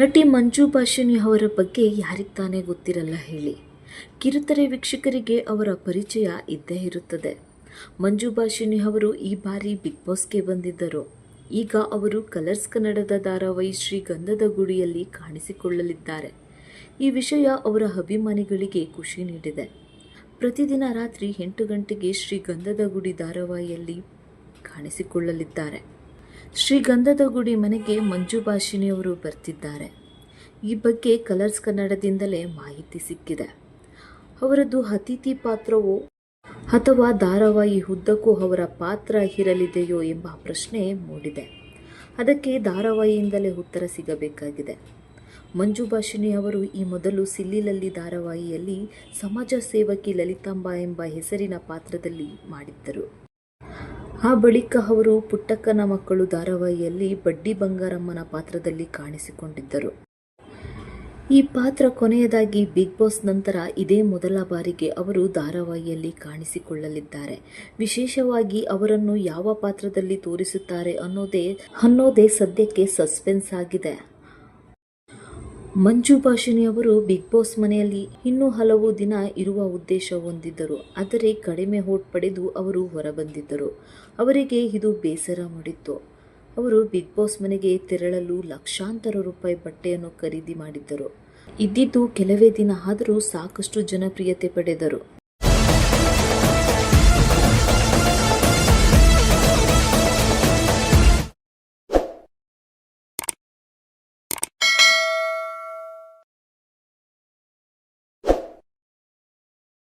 ನಟಿ ಮಂಜು ಭಾಷಿನಿ ಅವರ ಬಗ್ಗೆ ಯಾರಿಗೆ ತಾನೇ ಗೊತ್ತಿರಲ್ಲ ಹೇಳಿ. ಕಿರುತೆರೆ ವೀಕ್ಷಕರಿಗೆ ಅವರ ಪರಿಚಯ ಇದ್ದೇ ಇರುತ್ತದೆ. ಮಂಜು ಭಾಷಿನಿ ಅವರು ಈ ಬಾರಿ ಬಿಗ್ ಬಾಸ್ಗೆ ಬಂದಿದ್ದರು. ಈಗ ಅವರು ಕಲರ್ಸ್ ಕನ್ನಡದ ಧಾರಾವಾಹಿ ಶ್ರೀ ಗಂಧದ ಗುಡಿಯಲ್ಲಿ ಕಾಣಿಸಿಕೊಳ್ಳಲಿದ್ದಾರೆ. ಈ ವಿಷಯ ಅವರ ಅಭಿಮಾನಿಗಳಿಗೆ ಖುಷಿ ನೀಡಿದೆ. ಪ್ರತಿದಿನ ರಾತ್ರಿ ಎಂಟು ಗಂಟೆಗೆ ಶ್ರೀ ಗಂಧದ ಗುಡಿ ಧಾರಾವಾಹಿಯಲ್ಲಿ ಕಾಣಿಸಿಕೊಳ್ಳಲಿದ್ದಾರೆ. ಶ್ರೀಗಂಧದ ಗುಡಿ ಮನೆಗೆ ಮಂಜು ಭಾಷಿಣಿಯವರು ಬರ್ತಿದ್ದಾರೆ. ಈ ಬಗ್ಗೆ ಕಲರ್ಸ್ ಕನ್ನಡದಿಂದಲೇ ಮಾಹಿತಿ ಸಿಕ್ಕಿದೆ. ಅವರದ್ದು ಅತಿಥಿ ಪಾತ್ರವೋ ಅಥವಾ ಧಾರಾವಾಹಿ ಉದ್ದಕ್ಕೂ ಅವರ ಪಾತ್ರ ಇರಲಿದೆಯೋ ಎಂಬ ಪ್ರಶ್ನೆ ಮೂಡಿದೆ. ಅದಕ್ಕೆ ಧಾರಾವಾಹಿಯಿಂದಲೇ ಉತ್ತರ ಸಿಗಬೇಕಾಗಿದೆ. ಮಂಜು ಭಾಷಿಣಿ ಅವರು ಈ ಮೊದಲು ಸಿಲ್ಲಿಲಲ್ಲಿ ಧಾರಾವಾಹಿಯಲ್ಲಿ ಸಮಾಜ ಸೇವಕಿ ಲಲಿತಾಂಬ ಎಂಬ ಹೆಸರಿನ ಪಾತ್ರದಲ್ಲಿ ಮಾಡಿದ್ದರು. ಆ ಬಳಿಕ ಅವರು ಪುಟ್ಟಕ್ಕನ ಮಕ್ಕಳು ಧಾರಾವಾಹಿಯಲ್ಲಿ ಬಡ್ಡಿ ಬಂಗಾರಮ್ಮನ ಪಾತ್ರದಲ್ಲಿ ಕಾಣಿಸಿಕೊಂಡಿದ್ದರು. ಈ ಪಾತ್ರ ಕೊನೆಯದಾಗಿ ಬಿಗ್ ಬಾಸ್ ನಂತರ ಇದೇ ಮೊದಲ ಬಾರಿಗೆ ಅವರು ಧಾರಾವಾಹಿಯಲ್ಲಿ ಕಾಣಿಸಿಕೊಳ್ಳಲಿದ್ದಾರೆ. ವಿಶೇಷವಾಗಿ ಅವರನ್ನು ಯಾವ ಪಾತ್ರದಲ್ಲಿ ತೋರಿಸುತ್ತಾರೆ ಅನ್ನೋದೇ ಅನ್ನೋದೇ ಸದ್ಯಕ್ಕೆ ಸಸ್ಪೆನ್ಸ್ ಆಗಿದೆ. ಮಂಜು ಭಾಷಿಣಿ ಅವರು ಬಿಗ್ ಬಾಸ್ ಮನೆಯಲ್ಲಿ ಇನ್ನೂ ಹಲವು ದಿನ ಇರುವ ಉದ್ದೇಶ ಹೊಂದಿದ್ದರು. ಆದರೆ ಕಡಿಮೆ ಹೋಟ್ ಪಡೆದು ಅವರು ಹೊರಬಂದಿದ್ದರು. ಅವರಿಗೆ ಇದು ಬೇಸರ ಮಾಡಿತ್ತು. ಅವರು ಬಿಗ್ ಬಾಸ್ ಮನೆಗೆ ತೆರಳಲು ಲಕ್ಷಾಂತರ ರೂಪಾಯಿ ಬಟ್ಟೆಯನ್ನು ಖರೀದಿ ಮಾಡಿದ್ದರು. ಇದ್ದಿದ್ದು ಕೆಲವೇ ದಿನ ಆದರೂ ಸಾಕಷ್ಟು ಜನಪ್ರಿಯತೆ ಪಡೆದರು.